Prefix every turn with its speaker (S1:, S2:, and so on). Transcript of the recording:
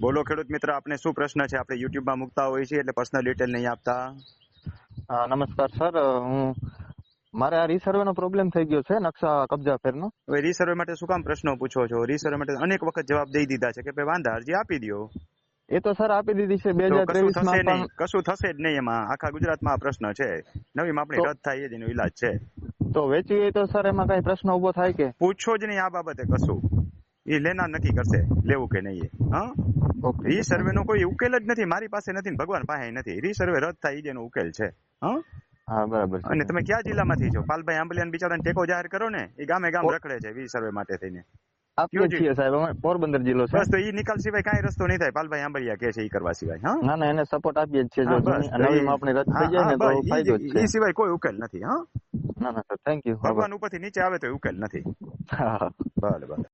S1: બોલો ખેડૂત મિત્ર આપને શું પ્રશ્ન છે? આપણે યુટ્યુબમાં મૂકતા હોઈએ છીએ એટલે પર્સનલ ડિટેલ નહીં આપતા.
S2: નમસ્કાર સર. હું મારે આ રીસર્વે નો પ્રોબ્લેમ થઈ ગયો છે નકશા કબજા ફેરનો.
S1: હવે રીસર્વે માટે શું કામ પ્રશ્નો પૂછો છો? રીસર્વે માટે અનેક વખત જવાબ દઈ દીધા છે કે ભાઈ વાંધા અરજી આપી દો
S2: એ તો સર આપી દીધી છે બે હજાર ત્રેવીસમાં
S1: કશું થશે જ નહીં એમાં. આખા ગુજરાતમાં આ પ્રશ્ન છે. નવી માપણી
S2: તો-
S1: રદ થાય એનો ઈલાજ છે.
S2: તો વેચવી તો સર એમાં કઈ પ્રશ્ન ઊભો થાય કે?
S1: પૂછો જ નહીં આ બાબતે કશું. એ લેનાર નક્કી કરશે લેવું કે નહીં એ. હા?
S2: રી
S1: સર્વે નો કોઈ ઉકેલ જ નથી મારી પાસે નથી ભગવાન પાસે નથી. રી સર્વે રદ થાય એનો ઉકેલ છે. હા?
S2: હા બરાબર
S1: અને તમે કયા જિલ્લામાંથી છો? પાલભાઈ આંબલિયાન બિચારાને ટેકો જાહેર કરો ને એ ગામે ગામ રખડે છે વી સર્વે માટે થઈને.
S2: છીએ સાહેબ અમે પોરબંદર જિલ્લો છે.
S1: બસ તો ઈ નિકાલ સિવાય કાંઈ રસ્તો નહીં થાય પાલભાઈ આંબલિયા કે છે ઈ કરવા સિવાય હા?
S2: ના ના એને સપોર્ટ આપીએ જ છીએ જો
S1: હા, બસ,
S2: જૂની-
S1: તો
S2: નવી
S1: ઈ-
S2: માપણી રદ થઈ જાય ને તો ફાયદો
S1: જ-
S2: જ છે.
S1: ઈ સિવાય કોઈ ઉકેલ નથી હા?
S2: ના ના સર થેન્ક યુ
S1: ભગવાન ઉપરથી નીચે આવે તો ઉકેલ નથી.
S2: હા હા.
S1: ભલે ભલે